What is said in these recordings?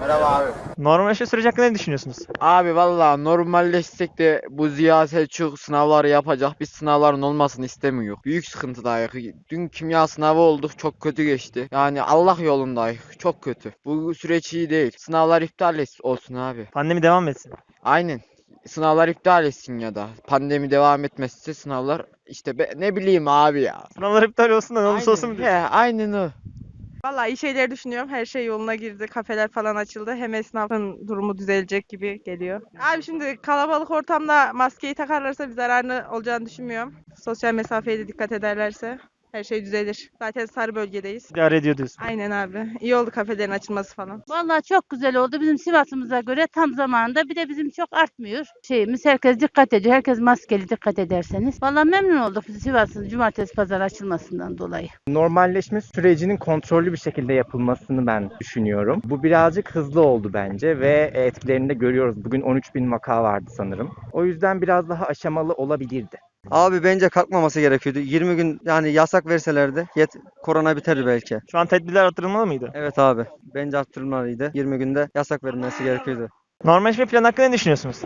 Merhaba abi. Normalleşme süreci hakkında ne düşünüyorsunuz? Abi valla normalleşsek de bu Ziya Selçuk sınavları yapacak. Biz sınavların olmasını istemiyor. Büyük sıkıntıdayız. Dün kimya sınavı olduk çok kötü geçti. Yani Allah yolundayız. Çok kötü. Bu süreç iyi değil. Sınavlar iptal olsun abi. Pandemi devam etsin. Aynen. Sınavlar iptal etsin ya da. Pandemi devam etmezse sınavlar işte be- ne bileyim abi ya. Sınavlar iptal olsun da ne olursa olsun mu Aynen, diyorsun? he, aynen o. Vallahi iyi şeyler düşünüyorum. Her şey yoluna girdi. Kafeler falan açıldı. Hem esnafın durumu düzelecek gibi geliyor. Abi şimdi kalabalık ortamda maskeyi takarlarsa bir zararını olacağını düşünmüyorum. Sosyal mesafeye de dikkat ederlerse her şey düzelir. Zaten sarı bölgedeyiz. İdare ediyor diyorsun. Aynen abi. İyi oldu kafelerin açılması falan. Vallahi çok güzel oldu. Bizim Sivas'ımıza göre tam zamanında. Bir de bizim çok artmıyor. Şeyimiz herkes dikkat ediyor. Herkes maskeli dikkat ederseniz. Vallahi memnun olduk biz Sivas'ın cumartesi pazar açılmasından dolayı. normalleşme sürecinin kontrollü bir şekilde yapılmasını ben düşünüyorum. Bu birazcık hızlı oldu bence ve etkilerini de görüyoruz. Bugün 13 bin vaka vardı sanırım. O yüzden biraz daha aşamalı olabilirdi. Abi bence kalkmaması gerekiyordu. 20 gün yani yasak verselerdi yet korona biterdi belki. Şu an tedbirler arttırılmalı mıydı? Evet abi. Bence arttırılmalıydı. 20 günde yasak verilmesi gerekiyordu. Normalleşme planı hakkında ne düşünüyorsunuz?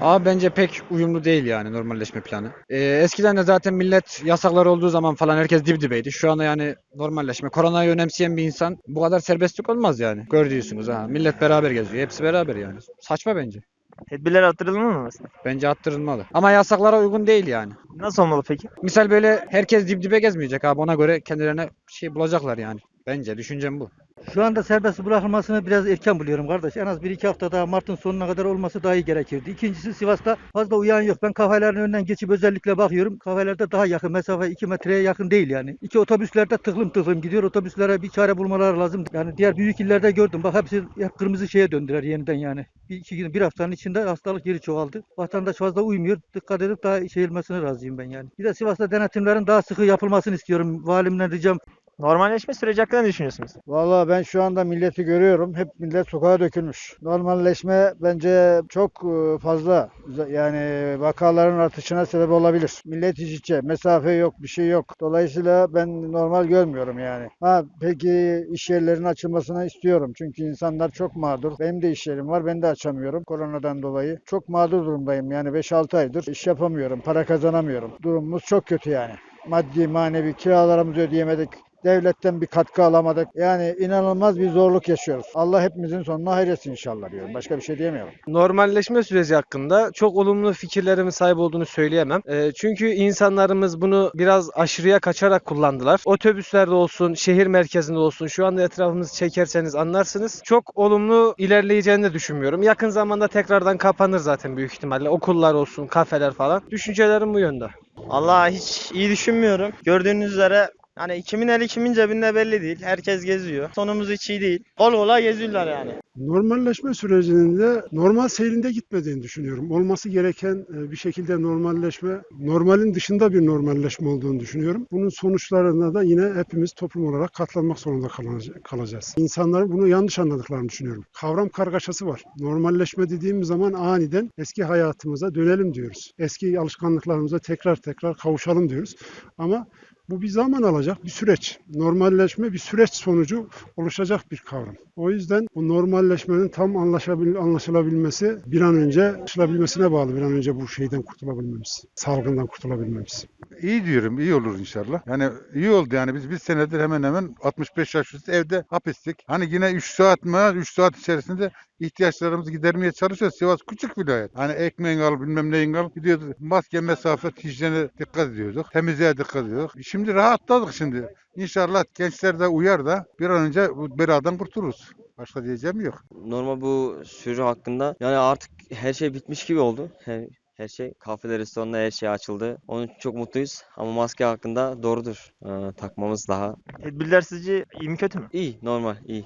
Abi bence pek uyumlu değil yani normalleşme planı. Ee, eskiden de zaten millet yasaklar olduğu zaman falan herkes dip dibeydi. Şu anda yani normalleşme. Koronayı önemseyen bir insan bu kadar serbestlik olmaz yani. Gördüğünüz ha. Millet beraber geziyor. Hepsi beraber yani. Saçma bence. Tedbirler arttırılmalı mı mesela? Bence arttırılmalı. Ama yasaklara uygun değil yani. Nasıl olmalı peki? Misal böyle herkes dip dibe gezmeyecek abi. Ona göre kendilerine şey bulacaklar yani. Bence düşüncem bu. Şu anda serbest bırakılmasını biraz erken buluyorum kardeş. En az 1-2 hafta daha Mart'ın sonuna kadar olması daha iyi gerekirdi. İkincisi Sivas'ta fazla uyan yok. Ben kafelerin önünden geçip özellikle bakıyorum. Kafelerde daha yakın. Mesafe 2 metreye yakın değil yani. İki otobüslerde tıklım tıklım gidiyor. Otobüslere bir çare bulmaları lazım. Yani diğer büyük illerde gördüm. Bak hepsi hep kırmızı şeye döndüler yeniden yani. Bir iki gün, bir haftanın içinde hastalık geri çoğaldı. Vatandaş fazla uymuyor. Dikkat edip daha şey razıyım ben yani. Bir de Sivas'ta denetimlerin daha sıkı yapılmasını istiyorum. Valimden ricam Normalleşme süreci hakkında ne düşünüyorsunuz? Vallahi ben şu anda milleti görüyorum. Hep millet sokağa dökülmüş. Normalleşme bence çok e, fazla yani vakaların artışına sebep olabilir. Millet iç içe, mesafe yok, bir şey yok. Dolayısıyla ben normal görmüyorum yani. Ha peki iş yerlerinin açılmasını istiyorum. Çünkü insanlar çok mağdur. Benim de iş yerim var. Ben de açamıyorum koronadan dolayı. Çok mağdur durumdayım. Yani 5-6 aydır iş yapamıyorum. Para kazanamıyorum. Durumumuz çok kötü yani. Maddi, manevi kiralarımızı ödeyemedik. Devletten bir katkı alamadık. Yani inanılmaz bir zorluk yaşıyoruz. Allah hepimizin sonuna hayretsin inşallah diyorum. Başka bir şey diyemiyorum. Normalleşme süreci hakkında çok olumlu fikirlerimin sahip olduğunu söyleyemem. Ee, çünkü insanlarımız bunu biraz aşırıya kaçarak kullandılar. Otobüslerde olsun, şehir merkezinde olsun, şu anda etrafımızı çekerseniz anlarsınız. Çok olumlu ilerleyeceğini de düşünmüyorum. Yakın zamanda tekrardan kapanır zaten büyük ihtimalle. Okullar olsun, kafeler falan. Düşüncelerim bu yönde. Allah hiç iyi düşünmüyorum. Gördüğünüz üzere hani kimin eli kimin cebinde belli değil. Herkes geziyor. Sonumuz hiç iyi değil. Kol kola geziyorlar yani. Normalleşme sürecinin de normal seyrinde gitmediğini düşünüyorum. Olması gereken e, bir şekilde normalleşme, normalin dışında bir normalleşme olduğunu düşünüyorum. Bunun sonuçlarına da yine hepimiz toplum olarak katlanmak zorunda kalacağız. İnsanların bunu yanlış anladıklarını düşünüyorum. Kavram kargaşası var. Normalleşme dediğimiz zaman aniden eski hayatımıza dönelim diyoruz. Eski alışkanlıklarımıza tekrar tekrar kavuşalım diyoruz. Ama bu bir zaman alacak bir süreç. Normalleşme bir süreç sonucu oluşacak bir kavram. O yüzden bu normalleşmenin tam anlaşılabilmesi bir an önce anlaşılabilmesine bağlı bir an önce bu şeyden kurtulabilmemiz. Salgından kurtulabilmemiz. İyi diyorum, iyi olur inşallah. Yani iyi oldu yani biz bir senedir hemen hemen 65 yaş üstü evde hapistik. Hani yine 3 saat mi? 3 saat içerisinde ihtiyaçlarımızı gidermeye çalışıyoruz. Sivas küçük vilayet. Hani ekmeğin al bilmem neyin al gidiyorduk. Maske, mesafe, hijyene dikkat ediyorduk. Temizliğe dikkat ediyorduk. Şimdi rahatladık şimdi. İnşallah gençler de uyar da bir an önce bu beladan kurtuluruz. Başka diyeceğim yok. Normal bu sürü hakkında yani artık her şey bitmiş gibi oldu. Her, her şey kafeler, restoranlar her şey açıldı. Onun için çok mutluyuz. Ama maske hakkında doğrudur. Ee, takmamız daha Tedbirler sizce iyi mi kötü mü? iyi, normal, iyi.